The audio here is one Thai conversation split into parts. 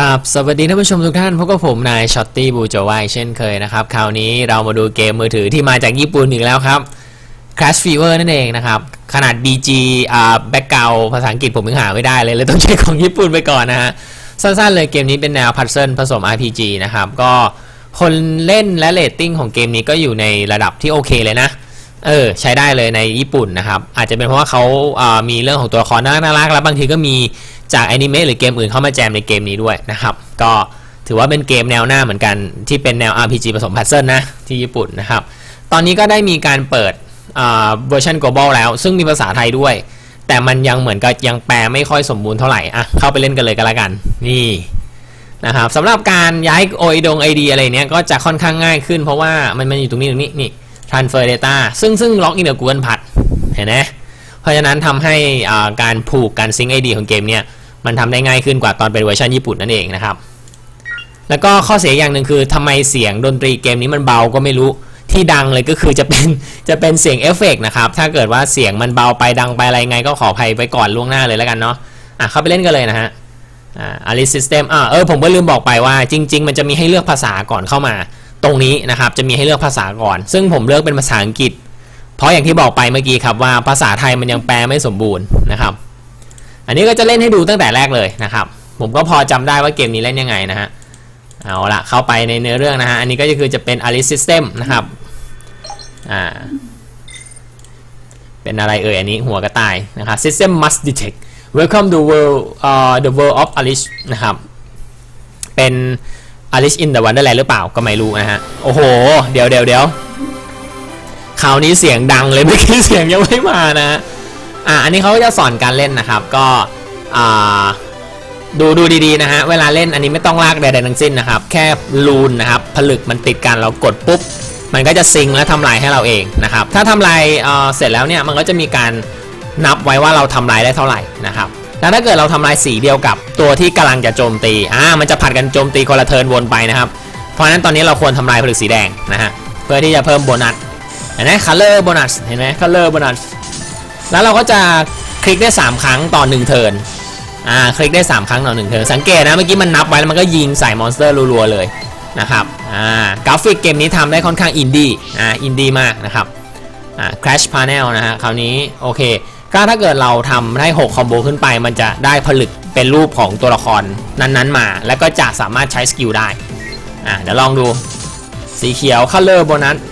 กับสวัสดีท่านผู้ชมทุกท่านพบกับผมนายช็อตตี้บูโจวายเช่นเคยนะครับคราวนี้เรามาดูเกมมือถือที่มาจากญี่ปุ่นอีกแล้วครับ Crash Fever นั่นเองนะครับ ขนาด BG อ่าแบ็กเกาภาษาอังกฤษผมยังหาไม่ได้เลยเลยต้องใช้ของญี่ปุ่นไปก่อนนะฮะ สั้นๆเลยเกมนี้เป็นแนวพัซเซิลผสม RPG นะครับ ก็คนเล่นและเรตติ้งของเกมนี้ก็อยู่ในระดับที่โอเคเลยนะเออใช้ได้เลยในญี่ปุ่นนะครับ อาจจะเป็นเพราะว่าเขาอ่ามีเรื่องของตัวละครน่ารักๆแล้วบางทีก็มี จากแอนิเมะหรือเกมอื่นเข้ามาแจมในเกมนี้ด้วยนะครับก็ถือว่าเป็นเกมแนวหน้าเหมือนกันที่เป็นแนว RPG ผสมพัซเซิลนะที่ญี่ปุ่นนะครับ ตอนนี้ก็ได้มีการเปิดเวอร์ชัน global แล้ว ซึ่งมีภาษาไทยด้วย แต่มันยังเหมือนกับยังแปลไม่ค่อยสมบูรณ์เท่าไหร่อะเข้าไปเล่นกันเลยก็แล้วกันนี่นะครับสำหรับการย้ายโอ d ดง ID อะไรเนี้ยก็จะค่อนข้างง่ายขึ้นเพราะว่ามันมันอยู่ตรงนี้ตรงนี้นี่ transfer data ซึ่งซึ่งล็อกอินกับ Google Pass เห็นไหมเพราะฉะนั้นทำให้อ่าการผูกการซิง ID ของเกมเนี่ย มันทำได้ง่ายขึ้นกว่าตอนเป็นเวอร์ชันญี่ปุ่นนั่นเองนะครับ แล้วก็ข้อเสียอย่างหนึ่งคือทำไมเสียงดนตรีเกมนี้มันเบาก็ไม่รู้ที่ดังเลยก็คือจะเป็นจะเป็นเสียงเอฟเฟกต์นะครับ ถ้าเกิดว่าเสียงมันเบาไปดังไปอะไรไงก็ขออภัยไปก่อนล่วงหน้าเลยแล้วกันเนาะอะเข้าไปเล่นกันเลยนะฮะอ่า Alice System อ่าเออผมก็ลืมบอกไปว่าจริง ๆ มันจะมีให้เลือกภาษาก่อนเข้ามา ตรงนี้นะครับจะมีให้เลือกภาษาก่อน ซึ่งผมเลือกเป็นภาษาอังกฤษ เพราะอย่างที่บอกไปเมื่อกี้ครับว่าภาษาไทยมันยังแปลไม่สมบูรณ์นะครับ อันนี้ก็จะเล่นให้ดูตั้งแต่แรกเลยนะครับ ผมก็พอจำได้ว่าเกมนี้เล่นยังไงนะฮะ เอาละเข้าไปในเนื้อเรื่องนะฮะ อันนี้ก็คือจะเป็น Alice System นะครับ อ่า เป็นอะไรเอ่ยอันนี้หัวกระต่ายนะครับ System must detect Welcome to world uh, the world of Alice นะครับ เป็น Alice in the Wonderland หรือเปล่าก็ไม่รู้นะฮะ โอ้โห เดี๋ยวเดี๋ยวเดี๋ยวคราวนี้เสียงดังเลยเมื่อกี้เสียงยังไม่มานะ อ่าอันนี้เขาก็จะสอนการเล่นนะครับ ก็อ่าดูดูดีๆนะฮะเวลาเล่นอันนี้ไม่ต้องลากใดๆทั้งสิ้นนะครับ แค่ลูนนะครับผลึกมันติดกันเรากดปุ๊บ มันก็จะซิงและทำลายให้เราเองนะครับ ถ้าทำลายเอ่อเสร็จแล้วเนี่ยมันก็จะมีการนับไว้ว่าเราทำลายได้เท่าไหร่นะครับแล้วถ้าเกิดเราทำลายสีเดียวกับตัวที่กำลังจะโจมตีอ่ามันจะผัดกันโจมตีคนละเทิร์นวนไปนะครับ เพราะฉะนั้นตอนนี้เราควรทำลายผลึกสีแดงนะฮะเพื่อที่จะเพิ่มโบนัสเห็นไหม color bonus เห็นไหม color bonus แล้วเราก็จะคลิกได้ 3 ครั้งต่อ1เทิร์นอ่าคลิกได้ 3 ครั้งต่อ1เทิร์นสังเกตนะเมื่อกี้มันนับไว้แล้วมันก็ยิงใส่มอนสเตอร์รัวๆเลยนะครับอ่ากราฟิกเกมนี้ทำได้ค่อนข้างอินดี้อ่าอินดี้มากนะครับอ่า Crash Panel นะฮะคราวนี้โอเคก็ถ้าเกิดเราทำได้ 6 คอมโบขึ้นไป มันจะได้ผลึกเป็นรูปของตัวละครนั้นๆมา แล้วก็จะสามารถใช้สกิลได้อ่าเดี๋ยวลองดูสีเขียว color bonus สี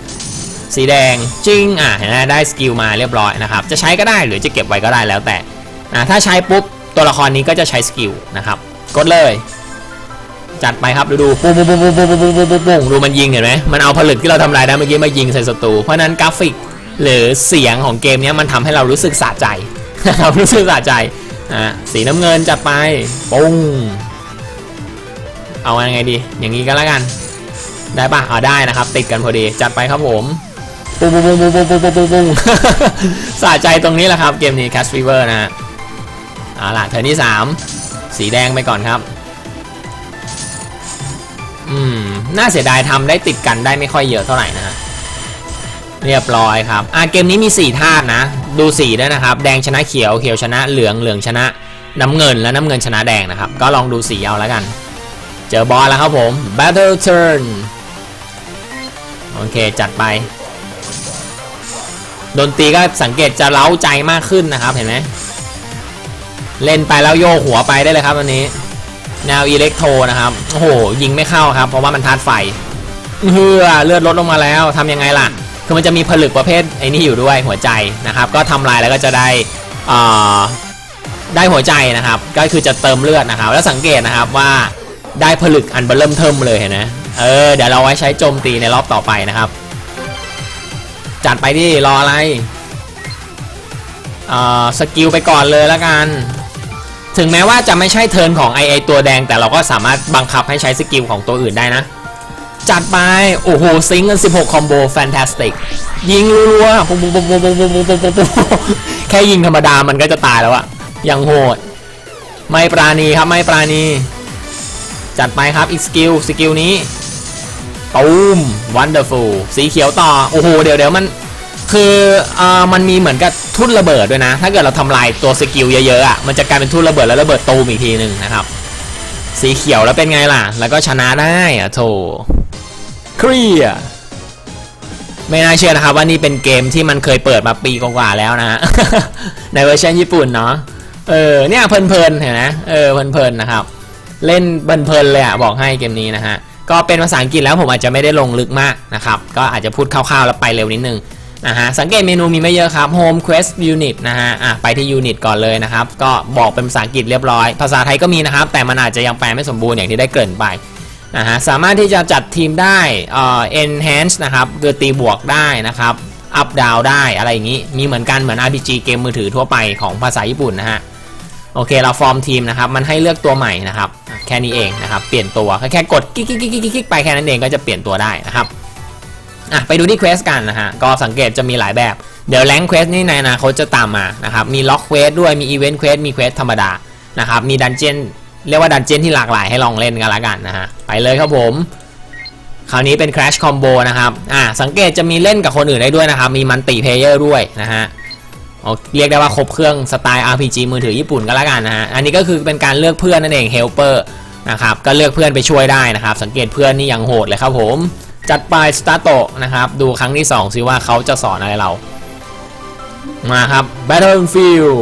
สีแดงจริงอะเห็นไหมได้สกิลมาเรียบร้อยนะครับจะใช้ก็ได้หรือจะเก็บไว้ก็ได้แล้วแต่อะถ้าใช้ปุ๊บตัวละครนี้ก็จะใช้สกิลนะครับกดเลย จัดไปครับดูดูปุ้งปุ้งปุ้งปุ้งปุ้งปุ้งปุ้งปุ้งปุ้งดูมันยิงเห็นไหมมันเอาผลึกที่เราทำลายได้เมื่อกี้มายิงใส่ศัตรูเพราะนั้นกราฟิกหรือเสียงของเกมนี้มันทำให้เรารู้สึกสะใจนะครับรู้สึกสะใจอะสีน้ำเงินจัดไปปุ้งเอาไงดี อย่างนี้ก็แล้วกัน ได้ปะอ่าได้นะครับ ติดกันพอดี จัดไปครับผม ปุ้งปุ้งปุ้งปุ้งปุ้งปุ้งปุ้งปุ้งปุ้งสะใจตรงนี้แหละครับเกมนี้ Cash Fever นะฮะเอาล่ะเทอร์นที่3สีแดงไปก่อนครับ อืม น่าเสียดายทำได้ติดกันได้ไม่ค่อยเยอะเท่าไหร่นะฮะเรียบร้อยครับ อ่าเกมนี้มี 4 ธาตุนะ ดูสีด้วยนะครับ แดงชนะเขียว เขียวชนะเหลือง เหลืองชนะน้ำเงิน และน้ำเงินชนะแดงนะครับ ก็ลองดูสีเอาแล้วกัน เจอบอสแล้วครับผม Battle Turn โอเค จัดไป ดนตรีก็สังเกตจะเล้าใจมากขึ้นนะครับเห็นไหมเล่นไปแล้วโยกหัวไปได้เลยครับวันนี้แนวอิเล็กโทรนะครับโอ้โหยิงไม่เข้าครับ เพราะว่ามันทาดไฟเฮือเลือดลดลงมาแล้วทำยังไงล่ะ คือมันจะมีผลึกประเภทไอ้นี่อยู่ด้วยหัวใจนะครับ ก็ทำลายแล้วก็จะได้อ่าได้หัวใจนะครับ ก็คือจะเติมเลือดนะครับ แล้วสังเกตนะครับว่าได้ผลึกอันเบิ่มเทิมเลยเห็นไหมเออเดี๋ยวเราไว้ใช้โจมตีในรอบต่อไปนะครับ จัดไปดิรออะไรอ่าสกิลไปก่อนเลยแล้วกัน ถึงแม้ว่าจะไม่ใช่เทิร์นของไอไอตัวแดงแต่เราก็สามารถบังคับให้ใช้สกิลของตัวอื่นได้นะ จัดไป โอ้โห ซิงค์กัน 16 คอมโบแฟนตาสติก ยิงรัวๆปุ๊บปุ๊บปุ๊บปุ๊บปุ๊บปุ๊บปุ๊บปุ๊บปุ๊บแค่ยิงธรรมดามันก็จะตายแล้วอะยังโหด ไม่ปราณีครับไม่ปราณี จัดไปครับอีกสกิลสกิลนี้ ตูมวันเดอร์ฟูลสีเขียวต่อ โอ้โห เดี๋ยวเดี๋ยวมัน คืออ่ามันมีเหมือนกับทุ่นระเบิดด้วยนะ ถ้าเกิดเราทำลายตัวสกิลเยอะๆอะ มันจะกลายเป็นทุ่นระเบิดแล้วระเบิดตูมอีกทีหนึ่งนะครับ สีเขียวแล้วเป็นไงล่ะ แล้วก็ชนะได้อะโถเครียไม่น่าเชื่อนะครับว่านี่เป็นเกมที่มันเคยเปิดมาปีกว่าๆแล้วนะฮะในเวอร์ชันญี่ปุ่นเนาะ เออ เนี่ยเพลินๆเห็นไหมเออเพลินๆนะครับ เล่นเพลินๆเลยอะบอกให้เกมนี้นะฮะ ก็เป็นภาษาอังกฤษแล้วผมอาจจะไม่ได้ลงลึกมากนะครับ ก็อาจจะพูดคร่าวๆแล้วไปเร็วนิดนึงนะฮะสังเกตเมนูมีไม่เยอะครับ Home Quest Unit นะฮะอะไปที่ Unit ก่อนเลยนะครับ ก็บอกเป็นภาษาอังกฤษเรียบร้อย ภาษาไทยก็มีนะครับ แต่มันอาจจะยังแปลไม่สมบูรณ์อย่างที่ได้เกริ่นไปนะฮะสามารถที่จะจัดทีมได้เอ่อ enhance นะครับคือตีบวกได้นะครับ up down ได้อะไรอย่างนี้ มีเหมือนกันเหมือน RPG เกมมือถือทั่วไปของภาษาญี่ปุ่นนะฮะ โอเคเราฟอร์มทีมนะครับ มันให้เลือกตัวใหม่นะครับ แค่นี้เองนะครับ เปลี่ยนตัวแค่แค่กดกิ๊กกิ๊กกิ๊กกิ๊กกิ๊กไปแค่นั้นเองก็จะเปลี่ยนตัวได้นะครับอะไปดูที่เควสกันนะฮะ ก็สังเกตจะมีหลายแบบ เดี๋ยวแรงเควสนี่ในอนาคตจะตามมานะครับ มีล็อกเควสด้วย มีอีเวนต์เควส มีเควสธรรมดา นะครับ มีดันเจียน เรียกว่าดันเจียนที่หลากหลายให้ลองเล่นกันละกันนะฮะ ไปเลยครับผม คราวนี้เป็น Crash Combo นะครับ อ่าสังเกตจะมีเล่นกับคนอื่นได้ด้วยนะครับ มีมันติเพเยอร์ด้วยนะฮะ เอาเรียกได้ว่าครบเครื่องสไตล์ RPG มือถือญี่ปุ่นก็แล้วกันนะฮะ อันนี้ก็คือเป็นการเลือกเพื่อนนั่นเอง helper นะครับ ก็เลือกเพื่อนไปช่วยได้นะครับ สังเกตเพื่อนนี่ยังโหดเลยครับผม จัดไปสตาร์โตนะครับ ดูครั้งที่ 2 ซิว่าเขาจะสอนอะไรเรา มาครับ Battlefield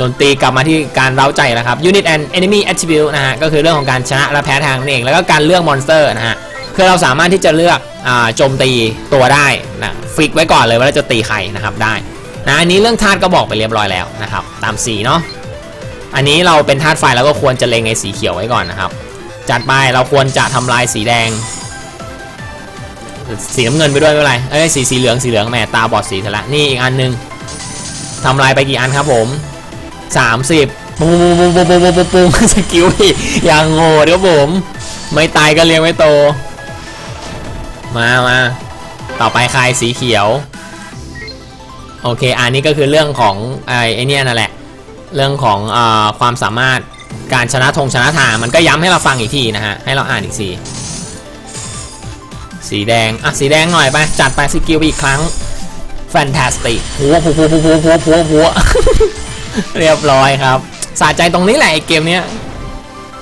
ดนตรีกลับมาที่การเร้าใจแล้วครับ Unit and Enemy Attribute นะฮะ ก็คือเรื่องของการชนะและแพ้ทางนั่นเอง แล้วก็การเลือกมอนสเตอร์นะฮะ คือเราสามารถที่จะเลือกอโจมตีตัวได้นะ ฟิกไว้ก่อนเลยว่าเราจะตีใครนะครับได้ นะอันนี้เรื่องธาตุก็บอกไปเรียบร้อยแล้วนะครับตามสีเนาะอันนี้เราเป็นธาตุไฟแล้วก็ควรจะเล็งไอ้สีเขียวไว้ก่อนนะครับ จัดไปเราควรจะทำลายสีแดง สีน้ำเงินไปด้วยไม่เป็นไรเอ้ยสีสีเหลืองสีเหลืองแหมตาบอดสีซะละนี่อีกอันหนึงทำลายไปกี่อันครับผม 30ปุ้งปุ้งปุ้งปุ้งปุ้งปุ้งปุ้งสกิลพี่อย่างโง่ครับผม ไม่ตายก็เลี้ยงไม่โต มามาต่อไปใครสีเขียว โอเคอันนี้ก็คือเรื่องของไอ้อเนี่ยนั่นแหละ เรื่องของอความสามารถการชนะธงชนะทางมันก็ย้ำให้เราฟังอีกทีนะฮะ ให้เราอ่านอีกทีสีแดง อะ สีแดงหน่อยไป จัดไปสกิลอีกครั้งแฟนตาสติหัวหัวหัวหัวหัวหัวหัวเรียบร้อยครับ สะใจตรงนี้แหละไอเกมเนี้ย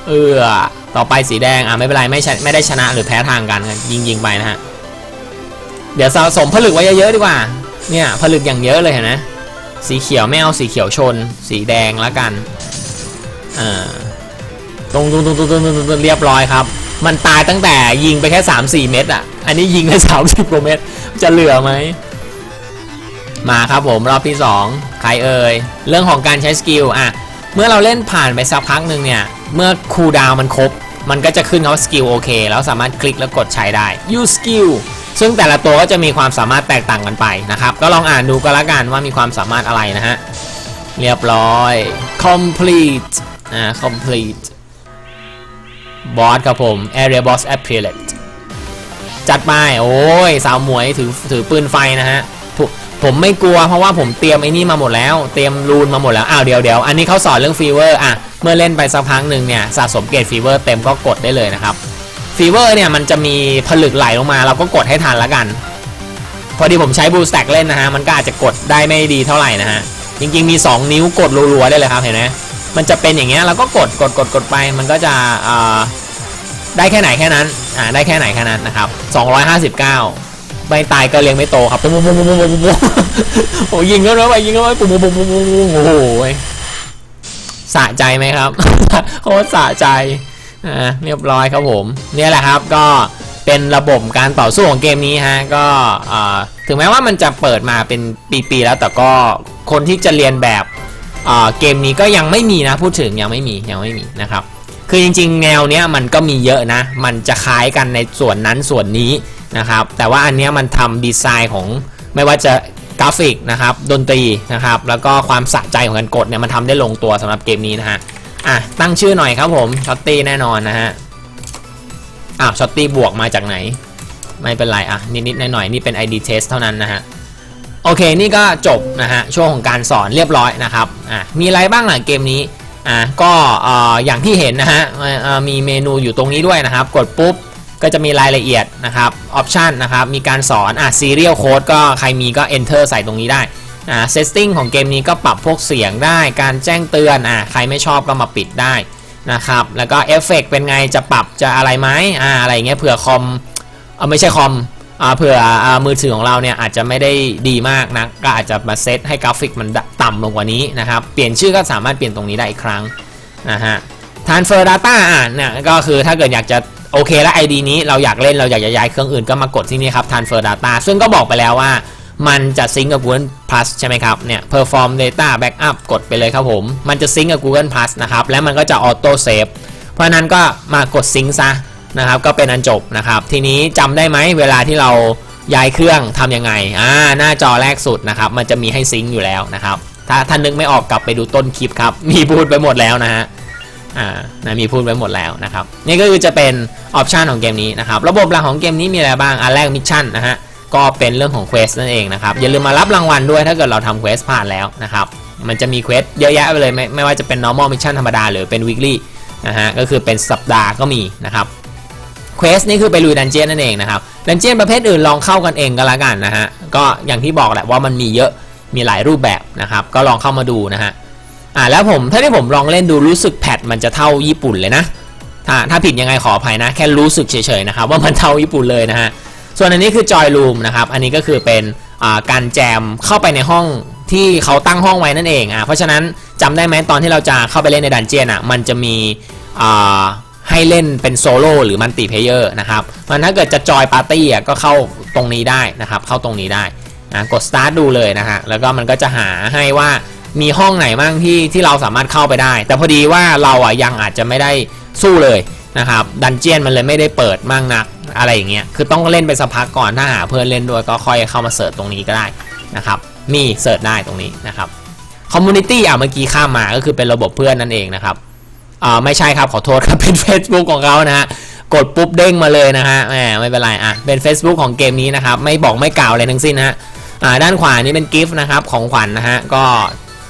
เออต่อไปสีแดง อะ ไม่เป็นไร ไม่ไม่ได้ชนะหรือแพ้ทางกันยิงยิงไปนะฮะ เดี๋ยวสะสมผลึกไว้เยอะๆดีกว่า เนี่ยผลึกอย่างเยอะเลยเห็นไหมสีเขียวไม่เอาสีเขียวชน สีแดงแล้วกันอ่าตรงตรงตรงตรงตรงตรงเรียบร้อยครับ มันตายตั้งแต่ยิงไปแค่3 4เม็ดอะ อันนี้ยิงไป30กว่าเม็ดจะเหลือไหม มาครับผมรอบที่2ใครเอ่ย เรื่องของการใช้สกิลอะ เมื่อเราเล่นผ่านไปสักพักหนึ่งเนี่ย เมื่อคูลดาวมันครบ มันก็จะขึ้นคำว่าสกิลโอเค แล้วสามารถคลิกแล้วกดใช้ได้ use skill ซึ่งแต่ละตัวก็จะมีความสามารถแตกต่างกันไปนะครับ ก็ลองอ่านดูก็แล้วกันว่ามีความสามารถอะไรนะฮะ เรียบร้อย complete อ่า complete บอสครับผม area boss appeared จัดไป โอ้ย สาวหมวยถือถือปืนไฟนะฮะผมผมไม่กลัวเพราะว่าผมเตรียมไอ้นี่มาหมดแล้ว เตรียมรูนมาหมดแล้ว อ้าวเดี๋ยวเดี๋ยวอันนี้เขาสอนเรื่องฟีเวอร์อะ เมื่อเล่นไปสักพักหนึ่งเนี่ย สะสมเกรดฟีเวอร์เต็มก็กดได้เลยนะครับ ฟีเวอร์เนี่ยมันจะมีผลึกไหลลงมา เราก็กดให้ทันละกัน พอดีผมใช้บูสแต็กเล่นนะฮะ มันก็อาจจะกดได้ไม่ดีเท่าไหร่นะฮะ จริงๆมี 2 นิ้วกดรัวๆได้เลยครับเห็นไหมมันจะเป็นอย่างเงี้ยเราก็กดกดกดกดไป มันก็จะได้แค่ไหนแค่นั้นอ่าได้แค่ไหนแค่นั้นนะครับ 259 ไม่ตายก็เลี้ยงไม่โตครับปุ๊บปุ๊บปุ๊บปุ๊บปุ๊บปุ๊บโอ้ยิงเข้าไปยิงเข้าไปปุ๊บปุ๊บปุ๊บปุ๊บปุ๊บโอ้โหสะใจไหมครับโคตรสะใจ อ่าเรียบร้อยครับผมเนี่ยแหละครับก็เป็นระบบการต่อสู้ของเกมนี้ฮะก็ถึงแม้ว่ามันจะเปิดมาเป็นปีๆแล้วแต่ก็คนที่จะเรียนแบบเกมนี้ก็ยังไม่มีนะพูดถึงยังไม่มียังไม่มีนะครับคือจริงๆ แนวเนี้ยมันก็มีเยอะนะ มันจะคล้ายกันในส่วนนั้นส่วนนี้นะครับ แต่ว่าอันเนี้ยมันทำดีไซน์ของไม่ว่าจะกราฟิกนะครับ ดนตรีนะครับ แล้วก็ความสะใจของการกดเนี่ยมันทำได้ลงตัวสำหรับเกมนี้นะฮะ อะตั้งชื่อหน่อยครับผมช็อตตี้แน่นอนนะฮะอ้าวช็อตตี้บวกมาจากไหน ไม่เป็นไรอะนิดๆหน่อยๆนี่เป็น ID test เท่านั้นนะฮะโอเคนี่ก็จบนะฮะช่วงของการสอนเรียบร้อยนะครับอะมีอะไรบ้างหลังเกมนี้อะก็อ่อย่างที่เห็นนะฮะมีเมนูอยู่ตรงนี้ด้วยนะครับ กดปุ๊บก็จะมีรายละเอียดนะครับออปชันนะครับมีการสอนอะ serial code ก็ใครมีก็ enter ใส่ตรงนี้ได้ อ่า setting ของเกมนี้ก็ปรับพวกเสียงได้การแจ้งเตือนอะใครไม่ชอบก็มาปิดได้นะครับแล้วก็เอฟเฟกต์เป็นไงจะปรับจะอะไรไหมอ่าอะไรเงี้ยเผื่อคอมเออไม่ใช่คอมอ่าเผื่ออ่ามือถือของเราเนี่ยอาจจะไม่ได้ดีมากนะก็อาจจะมาเซตให้กราฟิกมันต่ำลงกว่านี้นะครับเปลี่ยนชื่อก็สามารถเปลี่ยนตรงนี้ได้อีกครั้งนะฮะ transfer data อะเนี่ยก็คือถ้าเกิดอยากจะโอเคแล้ว ID นี้เราอยากเล่นเราอยากจะย้ายเครื่องอื่นก็มากดที่นี่ครับ transfer data ซึ่งก็บอกไปแล้วว่า มันจะซิงกับ Google Plus ใช่ไหมครับ เนี่ย perform data backup กดไปเลยครับผม มันจะซิงกับ Google Plus นะครับ แล้วมันก็จะ auto save เพราะฉะนั้นก็มากดซิงซะนะครับ ก็เป็นอันจบนะครับ ทีนี้จำได้ไหมเวลาที่เราย้ายเครื่องทำยังไง อ่า หน้าจอแรกสุดนะครับ มันจะมีให้ซิงอยู่แล้วนะครับ ถ้าท่านนึกไม่ออกกลับไปดูต้นคลิปครับ มีพูดไปหมดแล้วนะฮะอ่านะมีพูดไว้หมดแล้วนะครับ นี่ก็คือจะเป็นออปชันของเกมนี้นะครับ ระบบหลักของเกมนี้มีอะไรบ้าง อันแรกมิชชั่นนะฮะ ก็เป็นเรื่องของเควสนั่นเองนะครับอย่าลืมมารับรางวัลด้วยถ้าเกิดเราทำเควสผ่านแล้วนะครับมันจะมีเควสเยอะแยะไปเลยไม่ไม่ว่าจะเป็น normal mission ธรรมดาหรือเป็น weekly นะฮะก็คือเป็นสัปดาห์ก็มีนะครับเควสนี่คือไปลุยดันเจียนนั่นเองนะครับดันเจียนประเภทอื่นลองเข้ากันเองก็แล้วกันนะฮะก็อย่างที่บอกแหละว่ามันมีเยอะมีหลายรูปแบบนะครับก็ลองเข้ามาดูนะฮะอ่าแล้วผมถ้าที่ผมลองเล่นดูรู้สึกแพทมันจะเท่าญี่ปุ่นเลยนะถ้าถ้าผิดยังไงขออภัยนะ แค่รู้สึกเฉยๆนะครับว่ามันเท่าญี่ปุ่นเลยนะฮะ ส่วนอันนี้คือจอยรูมนะครับ อันนี้ก็คือเป็นการแจมเข้าไปในห้องที่เขาตั้งห้องไว้นั่นเองอะเพราะฉะนั้นจำได้ไหมตอนที่เราจะเข้าไปเล่นในดันเจียนอะมันจะมีให้เล่นเป็นโซโล่หรือมัลติเพเยอร์นะครับมันถ้าเกิดจะจอยปาร์ตี้อะก็เข้าตรงนี้ได้นะครับ เข้าตรงนี้ได้นะกด start ดูเลยนะฮะแล้วก็มันก็จะหาให้ว่ามีห้องไหนบ้างที่ที่เราสามารถเข้าไปได้ แต่พอดีว่าเราอะยังอาจจะไม่ได้สู้เลยนะครับดันเจียนมันเลยไม่ได้เปิดมากนัก อะไรอย่างเงี้ยคือต้องเล่นไปสักพักก่อนถ้าหาเพื่อนเล่นด้วยก็ค่อยเข้ามาเสิร์ชตรงนี้ก็ได้นะครับมีเสิร์ชได้ตรงนี้นะครับคอมมูนิตี้อะเมื่อกี้ข้ามมาก็คือเป็นระบบเพื่อนนั่นเองนะครับอ่าไม่ใช่ครับขอโทษครับเป็น Facebook ของเขานะฮะกดปุ๊บเด้งมาเลยนะฮะแหมไม่เป็นไรอะเป็น Facebook ของเกมนี้นะครับไม่บอกไม่กล่าวอะไรทั้งสิ้นนะฮะอ่าด้านขวานี้เป็นกิฟต์นะครับของขวัญนนะฮะก็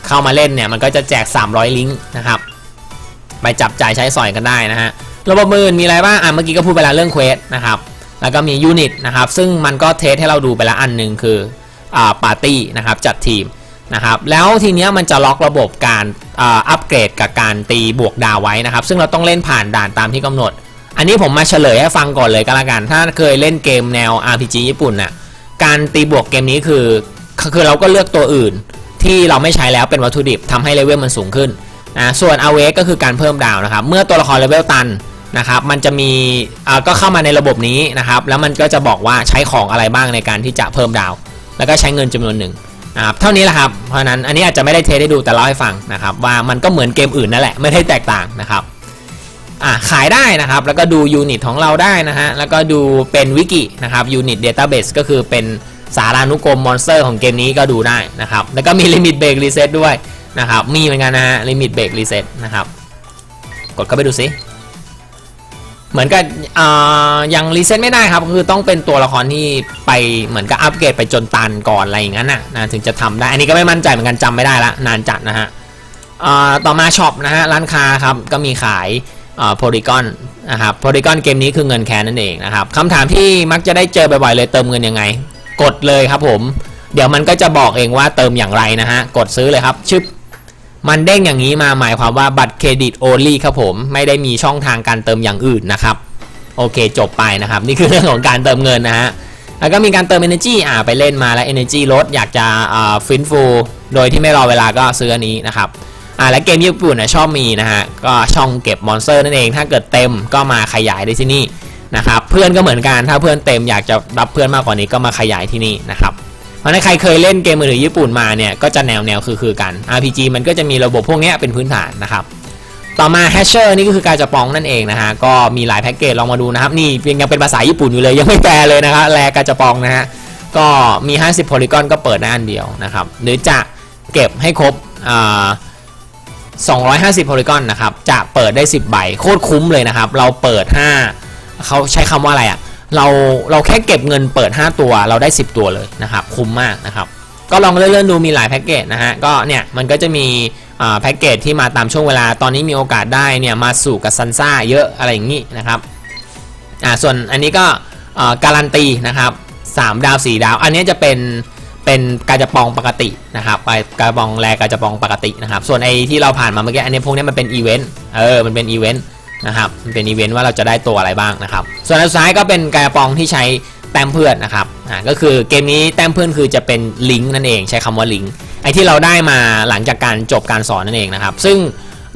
เข้ามาเล่นเนี่ยมันก็จะแจก 300 ลิงก์นะครับไปจับจ่ายใช้สอยกันได้นะฮะ ระบบมือมีอะไรบ้างอะเมื่อกี้ก็พูดไปแล้วเรื่องเควสนะครับแล้วก็มียูนิตนะครับซึ่งมันก็เทสให้เราดูไปแล้วอันหนึ่งคืออ่าปาร์ตี้นะครับจัดทีมนะครับแล้วทีเนี้ยมันจะล็อกระบบการอ่าอัปเกรดกับการตีบวกดาวไว้นะครับ ซึ่งเราต้องเล่นผ่านด่านตามที่กำหนด อันนี้ผมมาเฉลยให้ฟังก่อนเลยก็แล้วกัน ถ้าเคยเล่นเกมแนว RPG ญี่ปุ่นน่ะการตีบวกเกมนี้คือคือเราก็เลือกตัวอื่น ที่เราไม่ใช้แล้วเป็นวัตถุดิบทำให้เลเวลมันสูงขึ้นนะส่วน a w a k ก็คือการเพิ่มดาวนะครับ เมื่อตัวละครเลเวลตัน นะครับมันจะมีอ่าก็เข้ามาในระบบนี้นะครับแล้วมันก็จะบอกว่าใช้ของอะไรบ้างในการที่จะเพิ่มดาว แล้วก็ใช้เงินจำนวนหนึ่งนะครับเท่านี้แหละครับเพราะนั้นอันนี้อาจจะไม่ได้เทสให้ดูแต่เล่าให้ฟังนะครับว่ามันก็เหมือนเกมอื่นนั่นแหละไม่ได้แตกต่างนะครับอ่าขายได้นะครับแล้วก็ดูยูนิตของเราได้นะฮะแล้วก็ดูเป็นวิกินะครับยูนิตเดต้าเบสก็คือเป็นสารานุกรมมอนสเตอร์ของเกมนี้ก็ดูได้นะครับแล้วก็มีลิมิตเบรกรีเซ็ตด้วยนะครับมีเหมือนกันนะฮะลิมิตเบรกรีเซ็ตนะครับกดเข้าไปดูสิ เหมือนกับยังรีเซ็ตไม่ได้ครับ คือต้องเป็นตัวละครที่ไปเหมือนกับอัปเกรดไปจนตันก่อนอะไรอย่างนั้นนะนะถึงจะทำได้ อันนี้ก็ไม่มั่นใจเหมือนกันจำไม่ได้ละนานจัดนะฮะต่อมาช็อปนะฮะร้านค้าครับก็มีขายโพลีกอนนะครับโพลีกอนเกมนี้คือเงินแคนนั่นเองนะครับคำถามที่มักจะได้เจอบ่อยๆเลยเติมเงินยังไง กดเลยครับผม เดี๋ยวมันก็จะบอกเองว่าเติมอย่างไรนะฮะกดซื้อเลยครับชึบ มันเด้งอย่างนี้มาหมายความว่าบัตรเครดิตโอลี่ครับผม ไม่ได้มีช่องทางการเติมอย่างอื่นนะครับ โอเคจบไปนะครับ นี่คือเรื่องของการเติมเงินนะฮะแล้วก็มีการเติม Energy อ่าไปเล่นมาแล้ว Energy ลดอยากจะอ่าฟื้นฟูโดยที่ไม่รอเวลาก็ซื้ออันนี้นะครับอ่าและเกมญี่ปุ่นนะชอบมีนะฮะก็ช่องเก็บมอนสเตอร์นั่นเอง ถ้าเกิดเต็มก็มาขยายได้ที่นี่นะครับเพื่อนก็เหมือนกันถ้าเพื่อนเต็มอยากจะรับเพื่อนมากกว่านี้ก็มาขยายที่นี่นะครับ เพราะฉะนั้นใครเคยเล่นเกมมือถือญี่ปุ่นมาเนี่ยก็จะแนวแนวคือคือกัน RPG มันก็จะมีระบบพวกนี้เป็นพื้นฐานนะครับต่อมา Hatcher นี่ก็คือการจะปองนั่นเองนะฮะก็มีหลายแพ็กเกจลองมาดูนะครับนี่ยังเป็นภาษาญี่ปุ่นอยู่เลยยังไม่แปลเลยนะครับแลกาจะปองนะฮะก็มี 50 โพลีกอนก็เปิดได้อันเดียวนะครับหรือจะเก็บให้ครบอ่า250 โพลีกอนนะครับจะเปิดได้ 10 ใบโคตรคุ้มเลยนะครับเราเปิด 5เขาใช้คำว่าอะไรอะ่ะ เราเราแค่เก็บเงินเปิด 5 ตัวเราได้ 10 ตัวเลยนะครับ คุ้มมากนะครับ ก็ลองเลื่อนๆดูมีหลายแพ็กเกจนะฮะก็เนี่ยมันก็จะมีแพ็กเกจที่มาตามช่วงเวลาตอนนี้มีโอกาสได้เนี่ยมาสู่กับซันซ่าเยอะอะไรอย่างนี้นะครับอ่าส่วนอันนี้ก็การันตีนะครับ3ดาว 4 ดาว อันนี้จะเป็นเป็นกาจะปองปกตินะครับไปกาจะปองแรกาจะปองปกตินะครับ ส่วนไอ้ที่เราผ่านมาเมื่อกี้อันนี้พวกนี้มันเป็นอีเวนต์เออมันเป็นอีเวนต์ นะครับเป็นอีเวนต์ว่าเราจะได้ตัวอะไรบ้างนะครับ ส่วนอันสุดท้ายก็เป็นกาจะปองที่ใช้แต้มเพื่อนนะครับอ่าก็คือเกมนี้แต้มเพื่อนคือจะเป็นลิงก์นั่นเองใช้คำว่าลิงก์ไอที่เราได้มาหลังจากการจบการสอนนั่นเองนะครับ ซึ่ง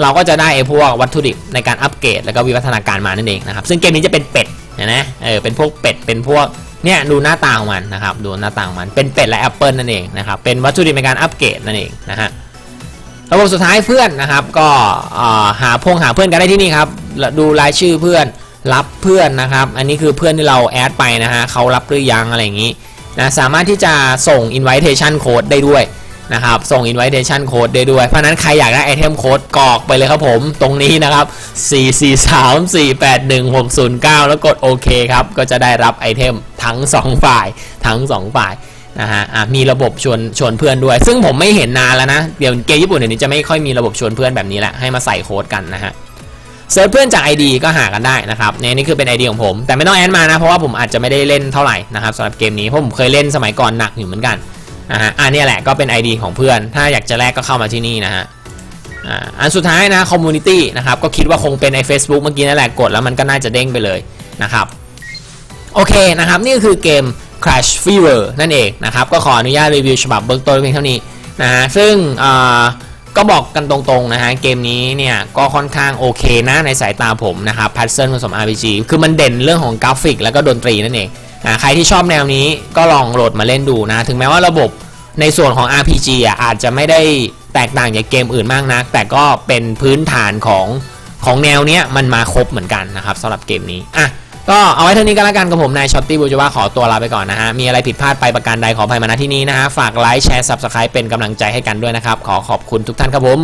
เราก็จะได้ไอพวกวัตถุดิบในการอัปเกรดแล้วก็วิวัฒนาการมานั่นเองนะครับ ซึ่งเกมนี้จะเป็นเป็ดเห็นไหมเออเป็นพวกเป็ดเป็นพวกเนี่ยดูหน้าตาของมันนะครับดูหน้าตาของมันเป็นเป็ดและแอปเปิลนั่นเองนะครับเป็นวัตถุดิบในการอัปเกรดนั่นเองนะฮะ ระบบสุดท้ายเพื่อนนะครับ ก็เอ่อหาพงหาเพื่อนกันได้ที่นี่ครับดูรายชื่อเพื่อนรับเพื่อนนะครับ อันนี้คือเพื่อนที่เราแอดไปนะฮะเขารับหรือยังอะไรอย่างนี้นะสามารถที่จะส่ง invitation code ได้ด้วยนะครับ ส่ง invitation code ได้ด้วย เพราะฉะนั้นใครอยากได้ไอเทมโค้ดกรอกไปเลยครับผมตรงนี้นะครับ 443481609 แล้วกดโอเคครับ ก็จะได้รับไอเทมทั้ง 2 ฝ่ายทั้ง 2 ฝ่าย นะฮะอะมีระบบชวนชวนเพื่อนด้วย ซึ่งผมไม่เห็นนานแล้วนะ เดี๋ยวเกมญี่ปุ่นเดี๋ยวนี้จะไม่ค่อยมีระบบชวนเพื่อนแบบนี้ละให้มาใส่โค้ดกันนะฮะเซิร์ชเพื่อนจาก ID ก็หากันได้นะครับเนี่ยนี่คือเป็น ID ของผม แต่ไม่ต้องแอดมานะเพราะว่าผมอาจจะไม่ได้เล่นเท่าไหร่นะครับสำหรับเกมนี้เพราะผมเคยเล่นสมัยก่อนหนักอยู่เหมือนกันนะฮะอันนี้แหละก็เป็น ID ของเพื่อน ถ้าอยากจะแลกก็เข้ามาที่นี่นะฮะอันสุดท้ายนะคอมมูนิตี้นะครับก็คิดว่าคงเป็นไอ้ Facebook เมื่อกี้นั่นแหละกดแล้วมันก็น่าจะเด้งไปเลยนะครับโอเคนะครับนี่ก็คือเกม Crash Fever นั่นเองนะครับ ก็ขออนุญาตรีวิวฉบับเบื้องต้นเพียงเท่านี้นะฮะซึ่งอ่าก็บอกกันตรงๆนะฮะเกมนี้เนี่ยก็ค่อนข้างโอเคนะในสายตาผมนะครับพัซเซิลผสม RPG คือมันเด่นเรื่องของกราฟิก แล้วก็ดนตรีนั่นเองอ่าใครที่ชอบแนวนี้ก็ลองโหลดมาเล่นดูนะ ถึงแม้ว่าระบบในส่วนของ RPG อะอาจจะไม่ได้แตกต่างจากเกมอื่นมากนัก แต่ก็เป็นพื้นฐานของของแนวเนี้ยมันมาครบเหมือนกันนะครับสำหรับเกมนี้อะ ก็เอาไว้เท่านี้ก็แล้วกันกับผมนายช็อตตี้บูจว่าขอตัวลาไปก่อนนะฮะ มีอะไรผิดพลาดไปประการใดขออภัยมาณที่นี้นะฮะ ฝากไลค์แชร์ซับสไครป์เป็นกำลังใจให้กันด้วยนะครับ ขอขอบคุณทุกท่านครับผม